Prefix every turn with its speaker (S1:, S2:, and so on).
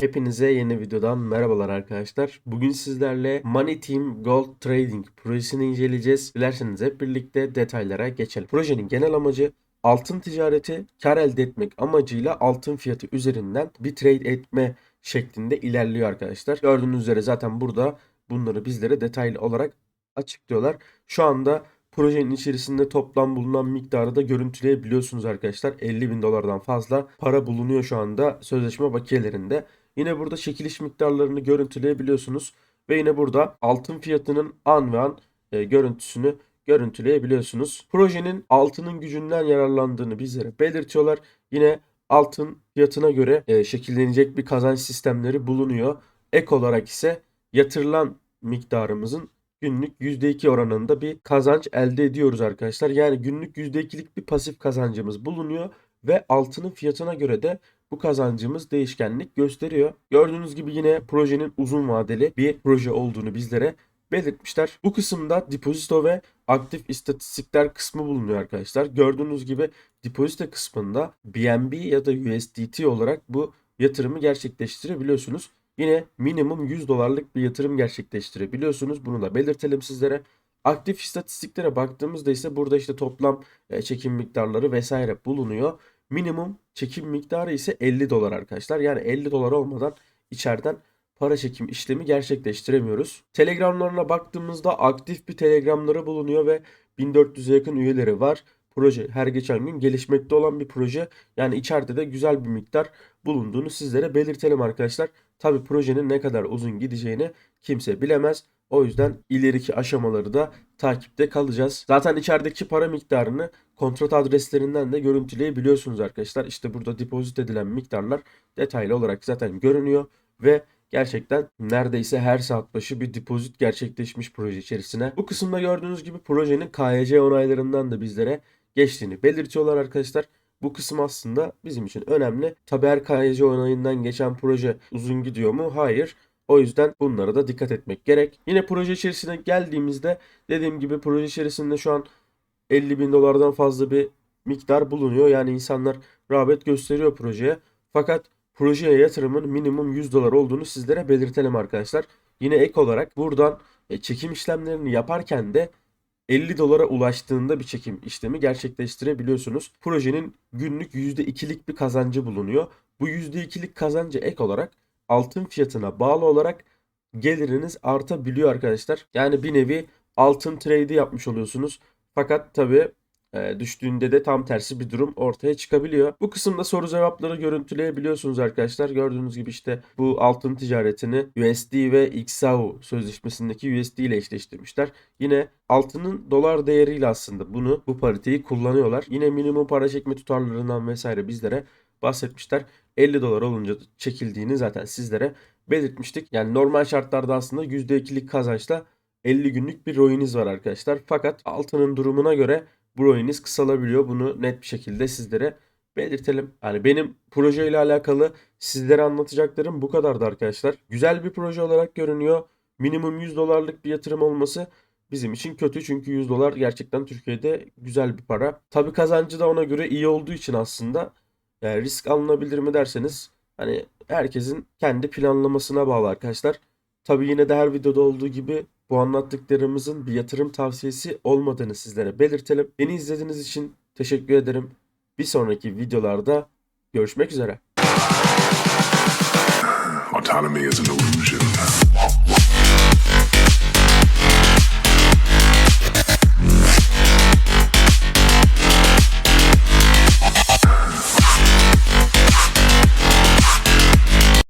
S1: Hepinize yeni videodan merhabalar arkadaşlar. Bugün sizlerle Money Team Gold Trading projesini inceleyeceğiz. Dilerseniz hep birlikte detaylara geçelim. Projenin genel amacı altın ticareti kar elde etmek amacıyla altın fiyatı üzerinden bir trade etme şeklinde ilerliyor arkadaşlar. Gördüğünüz üzere zaten burada bunları bizlere detaylı olarak açıklıyorlar. Şu anda projenin içerisinde toplam bulunan miktarı da görüntüleyebiliyorsunuz arkadaşlar. 50 bin dolardan fazla para bulunuyor şu anda sözleşme bakiyelerinde. Yine burada çekiliş miktarlarını görüntüleyebiliyorsunuz. Ve yine burada altın fiyatının an ve an e, görüntüsünü görüntüleyebiliyorsunuz. Projenin altının gücünden yararlandığını bizlere belirtiyorlar. Yine altın fiyatına göre e, şekillenecek bir kazanç sistemleri bulunuyor. Ek olarak ise yatırılan miktarımızın günlük %2 oranında bir kazanç elde ediyoruz arkadaşlar. Yani günlük %2'lik bir pasif kazancımız bulunuyor ve altının fiyatına göre de bu kazancımız değişkenlik gösteriyor. Gördüğünüz gibi yine projenin uzun vadeli bir proje olduğunu bizlere belirtmişler. Bu kısımda depozito ve aktif istatistikler kısmı bulunuyor arkadaşlar. Gördüğünüz gibi depozito kısmında BNB ya da USDT olarak bu yatırımı gerçekleştirebiliyorsunuz. Yine minimum 100 dolarlık bir yatırım gerçekleştirebiliyorsunuz. Bunu da belirtelim sizlere. Aktif istatistiklere baktığımızda ise burada işte toplam e, çekim miktarları vesaire bulunuyor. Minimum çekim miktarı ise 50 dolar arkadaşlar. Yani 50 dolar olmadan içeriden para çekim işlemi gerçekleştiremiyoruz. Telegramlarına baktığımızda aktif bir telegramları bulunuyor ve 1400'e yakın üyeleri var. Proje her geçen gün gelişmekte olan bir proje. Yani içeride de güzel bir miktar bulunduğunu sizlere belirtelim arkadaşlar. Tabi projenin ne kadar uzun gideceğini kimse bilemez. O yüzden ileriki aşamaları da takipte kalacağız. Zaten içerideki para miktarını kontrat adreslerinden de görüntüleyebiliyorsunuz arkadaşlar. İşte burada depozit edilen miktarlar detaylı olarak zaten görünüyor ve gerçekten neredeyse her saat başı bir depozit gerçekleşmiş proje içerisine. Bu kısımda gördüğünüz gibi projenin KYC onaylarından da bizlere geçtiğini belirtiyorlar arkadaşlar. Bu kısım aslında bizim için önemli. Tabi her KYC onayından geçen proje uzun gidiyor mu? Hayır. O yüzden bunlara da dikkat etmek gerek. Yine proje içerisine geldiğimizde dediğim gibi proje içerisinde şu an 50 bin dolardan fazla bir miktar bulunuyor. Yani insanlar rağbet gösteriyor projeye. Fakat projeye yatırımın minimum 100 dolar olduğunu sizlere belirtelim arkadaşlar. Yine ek olarak buradan e, çekim işlemlerini yaparken de 50 dolara ulaştığında bir çekim işlemi gerçekleştirebiliyorsunuz. Projenin günlük %2'lik bir kazancı bulunuyor. Bu %2'lik kazancı ek olarak altın fiyatına bağlı olarak geliriniz artabiliyor arkadaşlar. Yani bir nevi altın trade'i yapmış oluyorsunuz. Fakat tabii düştüğünde de tam tersi bir durum ortaya çıkabiliyor. Bu kısımda soru cevapları görüntüleyebiliyorsunuz arkadaşlar. Gördüğünüz gibi işte bu altın ticaretini USD ve XAU sözleşmesindeki USD ile eşleştirmişler. Yine altının dolar değeriyle aslında bunu bu pariteyi kullanıyorlar. Yine minimum para çekme tutarlarından vesaire bizlere bahsetmişler. 50 dolar olunca çekildiğini zaten sizlere belirtmiştik. Yani normal şartlarda aslında %2'lik kazançla 50 günlük bir ROI'niz var arkadaşlar. Fakat altının durumuna göre bu ROI'niz kısalabiliyor. Bunu net bir şekilde sizlere belirtelim. Yani benim projeyle alakalı sizlere anlatacaklarım bu kadardı arkadaşlar. Güzel bir proje olarak görünüyor. Minimum 100 dolarlık bir yatırım olması bizim için kötü. Çünkü 100 dolar gerçekten Türkiye'de güzel bir para. Tabi kazancı da ona göre iyi olduğu için aslında yani risk alınabilir mi derseniz hani herkesin kendi planlamasına bağlı arkadaşlar. Tabi yine de her videoda olduğu gibi bu anlattıklarımızın bir yatırım tavsiyesi olmadığını sizlere belirtelim. Beni izlediğiniz için teşekkür ederim. Bir sonraki videolarda görüşmek üzere.
S2: Autonomy is an illusion.